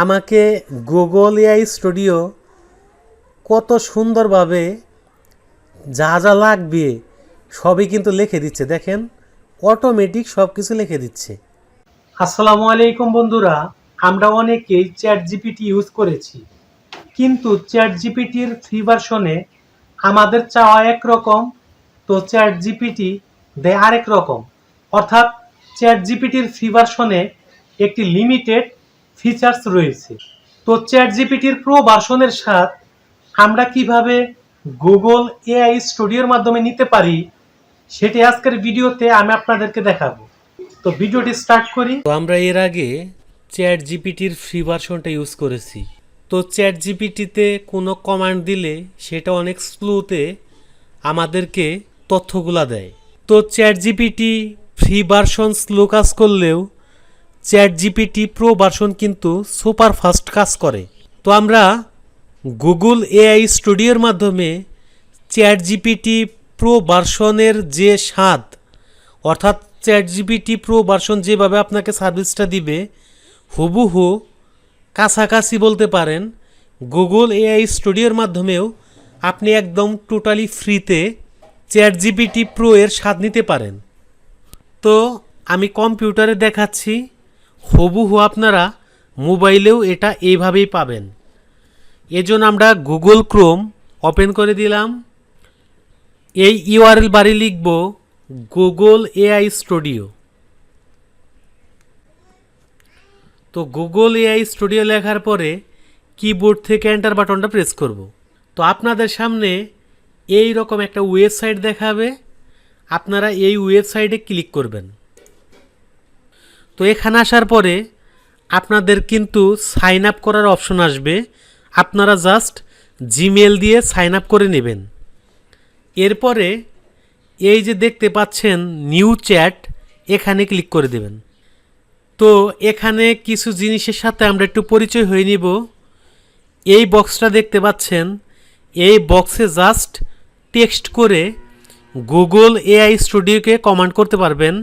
আমাকে Google AI studio কত সুন্দরভাবে যা যা লাগবে সবই কিন্তু লিখে দিচ্ছে। দেখেন অটোমেটিক সব কিছু লিখে দিচ্ছে। আসসালামু আলাইকুম বন্ধুরা, আমরা অনেকেই চ্যাট জিপিটি ইউজ করেছি। কিন্তু চ্যাট জিপিটির ফ্রি ভার্সনে আমাদের চাওয়া একরকম, তো চ্যাট জিপিটি দেয় আরেক রকম। অর্থাৎ চ্যাট জিপিটির ফ্রি ভার্সনে একটি লিমিটেড ফিচার্স রয়েছে। তো চ্যাট জিপিটির প্রো ভার্সনের সাথে আমরা কীভাবে গুগল এআই স্টুডিওর মাধ্যমে নিতে পারি, সেটি আজকের ভিডিওতে আমি আপনাদেরকে দেখাবো। তো ভিডিওটি স্টার্ট করি। তো আমরা এর আগে চ্যাট জিপিটির ফ্রি ভার্সনটা ইউজ করেছি। তো চ্যাট জিপিটিতে কোনো কমান্ড দিলে সেটা অনেক স্লোতে আমাদেরকে তথ্যগুলা দেয়। তো chat GPT free version slow কাজ করলেও চ্যাট জিপিটি প্রো ভার্সন কিন্তু সুপার ফাস্ট কাজ করে। তো আমরা গুগল এআই স্টুডিওর মাধ্যমে চ্যাট জিপিটি প্রো ভার্সনের যে স্বাদ, অর্থাৎ চ্যাট জিপিটি প্রো ভার্সন যেভাবে আপনাকে সার্ভিসটা দিবে, হুবুহু কাছাকাছি বলতে পারেন, গুগল এআই স্টুডিওর মাধ্যমেও আপনি একদম টোটালি ফ্রিতে চ্যাট জিপিটি প্রো এর স্বাদ নিতে পারেন। তো আমি কম্পিউটারে দেখাচ্ছি হুবহু আপনারা মোবাইলেও এটা এইভাবেই পাবেন। এজন্য আমরা গুগল ক্রোম ওপেন করে দিলাম। এই ইউআরএল বাড়ি লিখব গুগল এআই স্টুডিও। তো গুগল এআই স্টুডিও লেখার পরে কিবোর্ড থেকে এন্টার বাটনটা প্রেস করব। তো আপনাদের সামনে এই রকম একটা ওয়েবসাইট দেখাবে। আপনারা এই ওয়েবসাইটে ক্লিক করবেন। তো এখানে আসার পরে আপনাদের কিন্তু সাইন আপ করার অপশন আসবে। আপনারা জাস্ট জিমেল দিয়ে সাইন আপ করে নেবেন। এরপরে এই যে দেখতে পাচ্ছেন নিউ চ্যাট এখানে ক্লিক করে দেবেন। তো এখানে কিছু জিনিসের সাথে আমরা একটু পরিচয় হয়ে নিব। এই বক্সটা দেখতে পাচ্ছেন। এই বক্সে জাস্ট টেক্সট করে গুগল এআই স্টুডিওকে কমান্ড করতে পারবেন।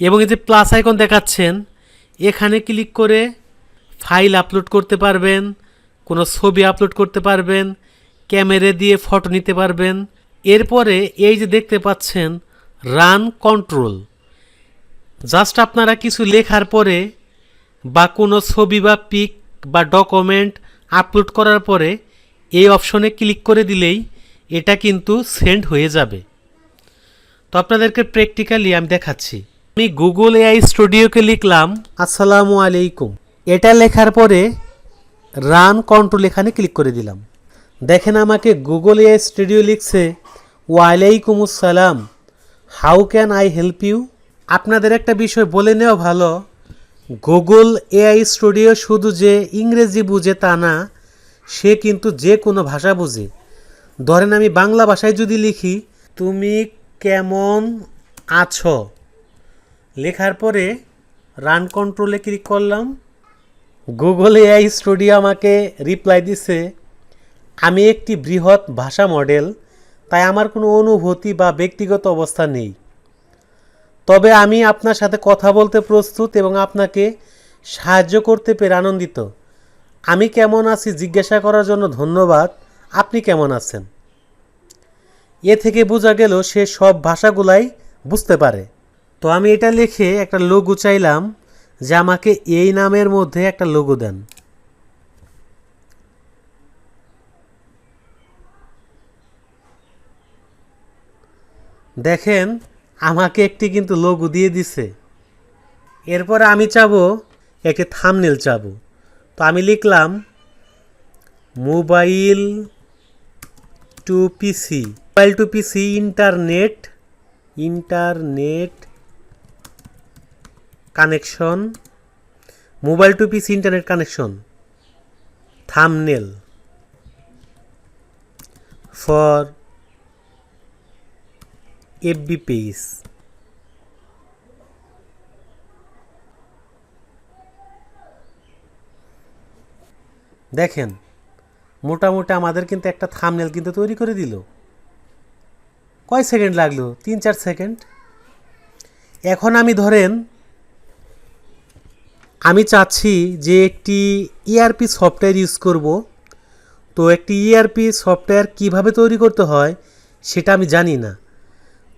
এবং এই যে প্লাস আইকন দেখাচ্ছেন, এখানে ক্লিক করে ফাইল আপলোড করতে পারবেন, কোনো ছবি আপলোড করতে পারবেন ক্যামেরা দিয়ে ফটো নিতে পারবেন। এরপরে এই যে দেখতে পাচ্ছেন রান কন্ট্রোল জাস্ট আপনারা কিছু লেখার পরে বা কোনো ছবি বা পিক বা ডকুমেন্ট আপলোড করার পরে এই অপশনে ক্লিক করে দিলেই এটা কিন্তু সেন্ড হয়ে যাবে। তো আপনাদেরকে প্র্যাকটিক্যালি আমি দেখাচ্ছি। আমি গুগল এআই স্টুডিওকে লিখলাম। আসসালামু আলাইকুম। এটা লেখার পরে রান কন্ট্রোল এখানে ক্লিক করে দিলাম। দেখেন আমাকে গুগল এআই স্টুডিও লিখছে ওয়ালাইকুম আসসালাম how can I help you আপনাদের একটা বিষয় বলে নেওয়া ভালো গুগল এআই স্টুডিও শুধু যে ইংরেজি বুঝে তা না, সে কিন্তু যে কোনো ভাষা বুঝে। ধরেন আমি বাংলা ভাষায় যদি লিখি, তুমি কেমন আছো? লেখার পরে রান কন্ট্রোলে ক্লিক করলাম। গুগল এআই স্টুডিও আমাকে রিপ্লাই দিছে, আমি একটি বৃহৎ ভাষা মডেল তাই আমার কোনো অনুভূতি বা ব্যক্তিগত অবস্থা নেই। তবে আমি আপনার সাথে কথা বলতে প্রস্তুত এবং আপনাকে সাহায্য করতে পেরে আনন্দিত। আমি কেমন আছি জিজ্ঞাসা করার জন্য ধন্যবাদ। আপনি কেমন আছেন? এ থেকে বোঝা গেল সে সব ভাষাগুলাই বুঝতে পারে। তো আমি এটা লিখে একটা লোগো চাইলাম যে আমাকে এই নামের মধ্যে একটা লোগো দেন। দেখেন, আমাকে একটি কিন্তু লোগো দিয়ে দিছে। এরপর আমি চাবো একটি থামনেল চাবো। তো আমি লিখলাম mobile to PC mobile to PC internet internet connection, mobile to PC internet connection, thumbnail, for FB page. দেখেন, মোটামুটি আমাদের কিন্তু একটা থামনেল কিন্তু তৈরি করে দিল। কয় সেকেন্ড লাগল? তিন চার সেকেন্ড। এখন আমি ধরেন আমি চাচ্ছি যে একটি ইআরপি সফটওয়্যার ইউজ করব। তো একটি ইআরপি সফটওয়্যার কীভাবে তৈরি করতে হয় সেটা আমি জানি না।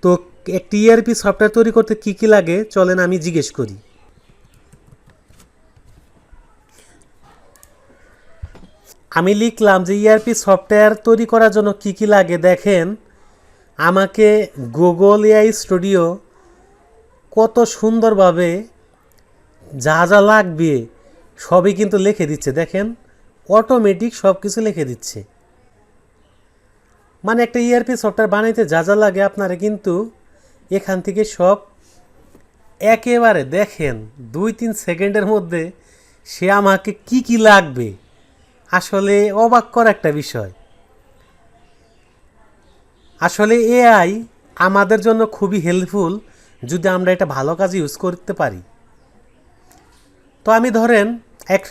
তো একটি ইআরপি সফটওয়্যার তৈরি করতে কি কি লাগে চলেন আমি জিজ্ঞেস করি। আমি লিখলাম যে ইআরপি সফটওয়্যার তৈরি করার জন্য কি কি লাগে। দেখেন, আমাকে গুগল এআই স্টুডিও কত সুন্দরভাবে যা যা লাগবে সবই কিন্তু লিখে দিচ্ছে। দেখেন অটোমেটিক সব কিছু লিখে দিচ্ছে। মানে একটা ইআরপি সফটওয়্যার বানাইতে যা যা লাগে আপনারা কিন্তু এখান থেকে সব একেবারে দেখেন, দুই তিন সেকেন্ডের মধ্যে সে আমাকে কি কি লাগবে। আসলে অবাক করা একটা বিষয়। আসলে এআই আমাদের জন্য খুবই হেল্পফুল যদি আমরা এটা ভালো কাজে ইউজ করতে পারি। তো আমি ধরেন, এক,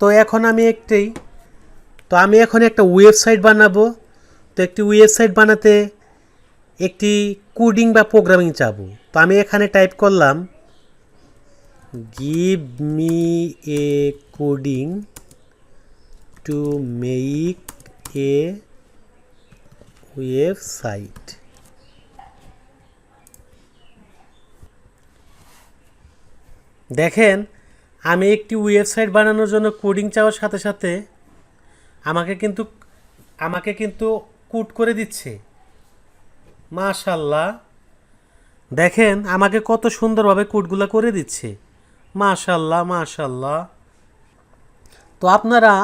তো এখন আমি একটি, তো আমি এখন একটা ওয়েবসাইট বানাবো। তো একটি ওয়েবসাইট বানাতে একটি কোডিং বা প্রোগ্রামিং চাবো। তো আমি এখানে টাইপ করলাম give me a coding to make a website দেখেন আমি একটি ওয়েবসাইট বানানোর জন্য কোডিং চাওয়ার সাথে সাথে আমাকে কিন্তু আমাকে কিন্তু কুট করে দিচ্ছে। মাশাল্লাহ। দেখেন, আমাকে কত সুন্দরভাবে কুটগুলো করে দিচ্ছে। মাশাল্লাহ মাশাল্লাহ। তো আপনারা,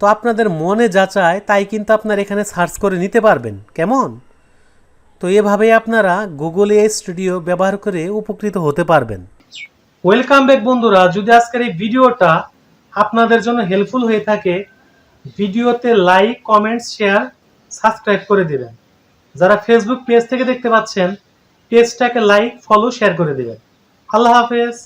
তো আপনাদের মনে যা চায়, তাই কিন্তু আপনারা এখানে সার্চ করে নিতে পারবেন। কেমন? তো এভাবেই আপনারা গুগল এ স্টুডিও ব্যবহার করে উপকৃত হতে পারবেন। ওয়েলকাম ব্যাক বন্ধুরা। যদি আজকের এই ভিডিওটা আপনাদের জন্য হেল্পফুল হয়ে থাকে, ভিডিওতে লাইক কমেন্টস শেয়ার সাবস্ক্রাইব করে দেবেন। যারা ফেসবুক পেজ থেকে দেখতে পাচ্ছেন পেজটাকে লাইক ফলো শেয়ার করে দেবেন। আল্লাহ হাফেজ।